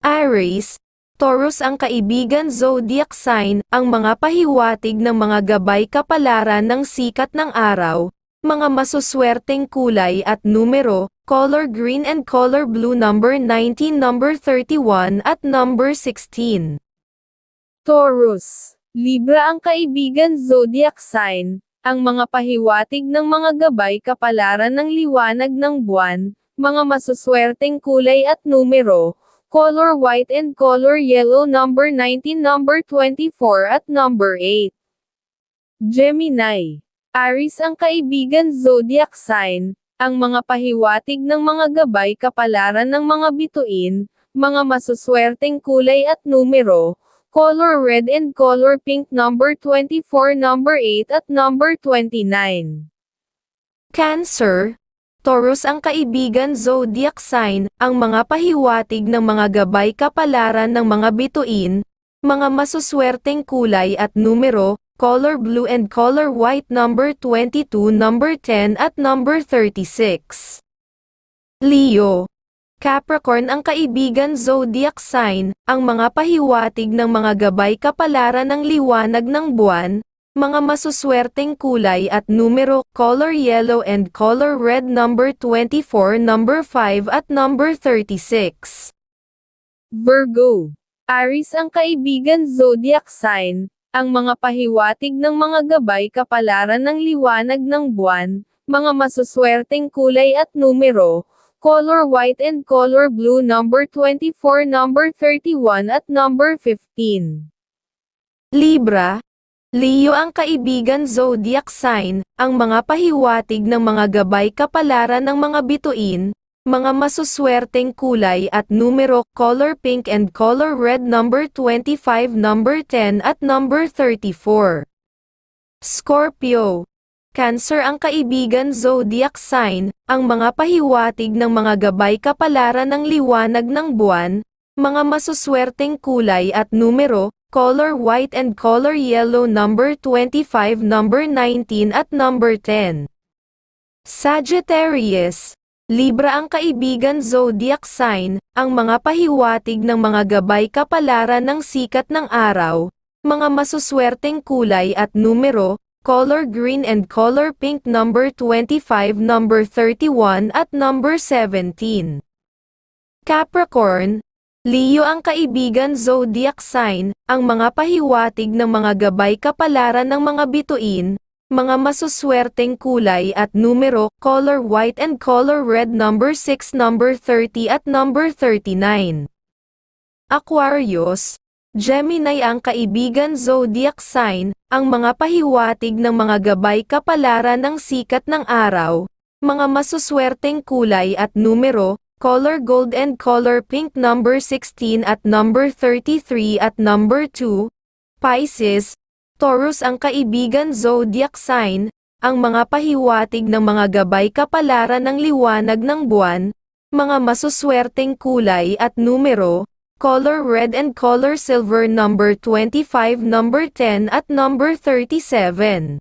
Aries, Taurus ang kaibigan zodiac sign, ang mga pahiwatig ng mga gabay kapalaran ng sikat ng araw, mga masuswerteng kulay at numero, color green and color blue number 19 number 31 at number 16. Taurus, Libra ang kaibigan zodiac sign, ang mga pahiwatig ng mga gabay kapalaran ng liwanag ng buwan, mga masuswerteng kulay at numero, color white and color yellow number 19 number 24 at number 8. Gemini, Aries ang kaibigan zodiac sign, ang mga pahiwatig ng mga gabay kapalaran ng mga bituin, mga masuswerteng kulay at numero, color red and color pink number 24 number 8 at number 29. Cancer, Taurus ang kaibigan zodiac sign, ang mga pahiwatig ng mga gabay kapalaran ng mga bituin, mga masuswerteng kulay at numero, color blue and color white number 22 number 10 at number 36. Leo, Capricorn ang kaibigan zodiac sign, ang mga pahiwatig ng mga gabay kapalaran ng liwanag ng buwan, mga masuswerteng kulay at numero, color yellow and color red number 24 number 5 at number 36. Virgo, Aries ang kaibigan zodiac sign, ang mga pahiwatig ng mga gabay kapalaran ng liwanag ng buwan, mga masuswerteng kulay at numero, color white and color blue number 24 number 31 at number 15. Libra, Leo ang kaibigan zodiac sign, ang mga pahiwatig ng mga gabay kapalaran ng mga bituin, mga masuswerteng kulay at numero, color pink and color red number 25 number 10 at number 34. Scorpio, Cancer ang kaibigan zodiac sign, ang mga pahiwatig ng mga gabay kapalaran ng liwanag ng buwan, mga masuswerteng kulay at numero, color white and color yellow number 25 number 19 at number 10. Sagittarius, Libra ang kaibigan zodiac sign, ang mga pahiwatig ng mga gabay kapalaran ng sikat ng araw, mga masuswerteng kulay at numero, color green and color pink number 25 number 31 at number 17. Capricorn, Leo ang kaibigan zodiac sign, ang mga pahiwatig ng mga gabay kapalaran ng mga bituin, mga masuswerteng kulay at numero, color white and color red number 6 number 30 at number 39. Aquarius, Gemini ang kaibigan zodiac sign, ang mga pahiwatig ng mga gabay kapalaran ng sikat ng araw, mga masuswerteng kulay at numero, color gold and color pink number 16 at number 33 at number 2, Pisces, Taurus ang kaibigan zodiac sign, ang mga pahiwatig ng mga gabay kapalaran ng liwanag ng buwan, mga masuswerteng kulay at numero, color red and color silver number 25 number 10 at number 37.